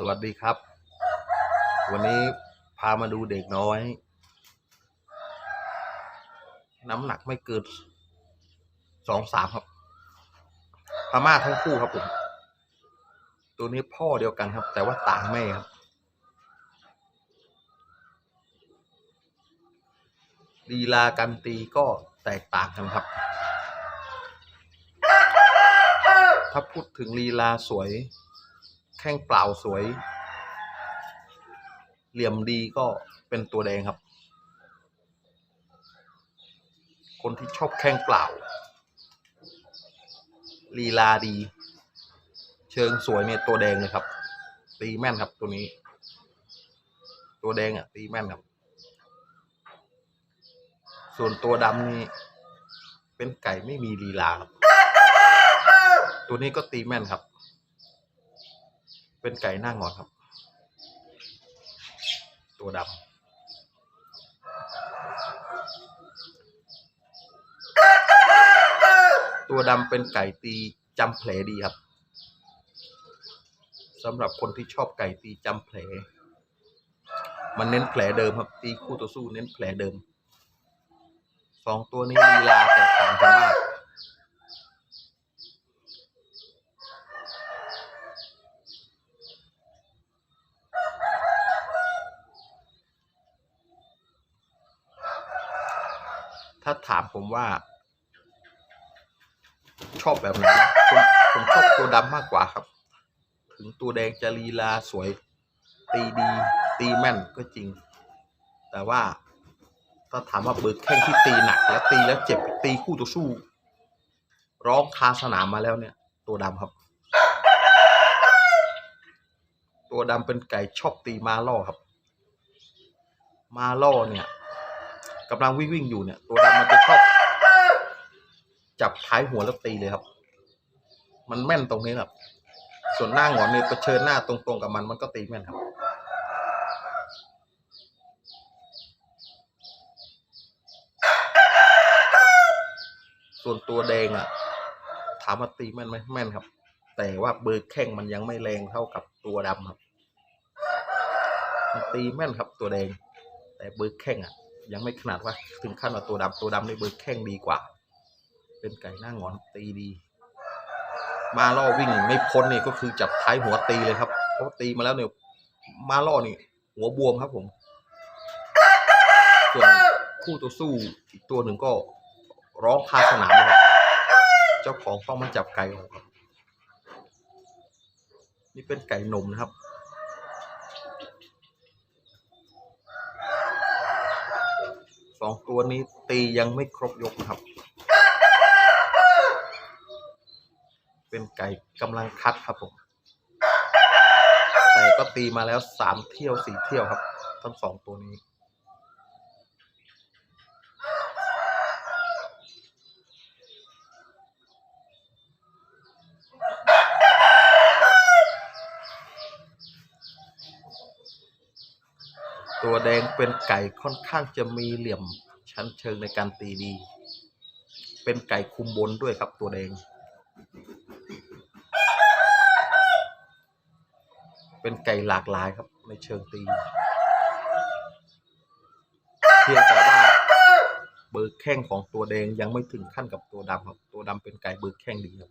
สวัสดีครับ วันนี้พามาดูเด็กน้อย น้ำหนักไม่เกินสองสามครับพม่าทั้งคู่ครับผมตัวนี้พ่อเดียวกันครับ แต่ว่าต่างแม่ครับลีลาการตีก็แตกต่างกันครับ ถ้าพูดถึงลีลาสวย แข้งเปล่าสวย เหลี่ยมดีก็เป็นตัวแดงครับ คนที่ชอบแข้งเปล่า ลีลาดี เชิงสวยเนี่ยตัวแดงเลยครับ ตีแม่นครับตัวนี้ ตัวแดงอะ ตีแม่นครับ ส่วนตัวดำนี่เป็นไก่ไม่มีลีลาครับ ตัวนี้ก็ตีแม่นครับ เป็นไก่หน้างอนครับ ตัวดำตัวดำเป็นไก่ตีจำแผลดีครับสำหรับคนที่ชอบไก่ตีจำแผล มันเน้นแผลเดิมครับตีคู่ต่อสู้เน้นแผลเดิมสองตัวนี้ลีลาแตกต่างกันมาก ถ้าถามผมว่า ชอบแบบไหนผมผมชอบตัวดำมากกว่าครับ ถึงตัวแดงจะลีลาสวย ตีดี ตีแม่นก็จริง แต่ว่าถ้าถามว่าเบิกแข้งที่ตีหนัก แล้วตีแล้วเจ็บตีคู่ต่อสู้ ร้องคาสนามมาแล้วเนี่ย ตัวดำครับ ตัวดำเป็นไก่ชอบตีมาล่อครับ มาล่อเนี่ย กำลังวิ่งวิ่งอยู่เนี่ยตัวดำมันจะชอบจับท้ายหัวแล้วตีเลยครับ มันแม่นตรงนี้ครับ ส่วนหน้าหงอนเนี่ยเผชิญหน้าตรงๆกับมันมันก็ตีแม่นครับ ส่วนตัวแดงอะ ถามว่าตีแม่นไหมแม่นครับ แต่ว่าเบอร์แข้งมันยังไม่แรงเท่ากับตัวดำครับ มันตีแม่นครับตัวแดง แต่เบอร์แข้งอะ ยังไม่ขนาดว่าถึงขั้นว่าตัวดำตัวดำในเบอร์แข้งดีกว่า เป็นไก่หน้างอนตีดี มาล่อวิ่งไม่พ้นนี่ก็คือจับท้ายหัวตีเลยครับเพราะตีมาแล้วเนี่ยมาล่อนี่ หัวบวมครับผม ส่วนคู่ตัวสู้อีกตัวหนึ่งก็ร้องคาสนามเลยครับเจ้าของต้องมาจับไก่ออกครับ นี่เป็นไก่นมนะครับ สองตัวนี้ตียังไม่ครบยกครับ เป็นไก่กำลังคัดครับผมแต่ก็ตีมาแล้วสามเที่ยวสี่เที่ยวครับ ทั้งสองตัวนี้ ตัวแดงเป็นไก่ค่อนข้างจะมีเหลี่ยมชั้นเชิงในการตีดี เป็นไก่คุมบนด้วยครับตัวแดง เป็นไก่หลากหลายครับในเชิงตีเพียงแต่ว่าเบอร์แข้งของตัวแดงยังไม่ถึงขั้นกับตัวดำครับ ตัวดำเป็นไก่เบอร์แข้งดีครับ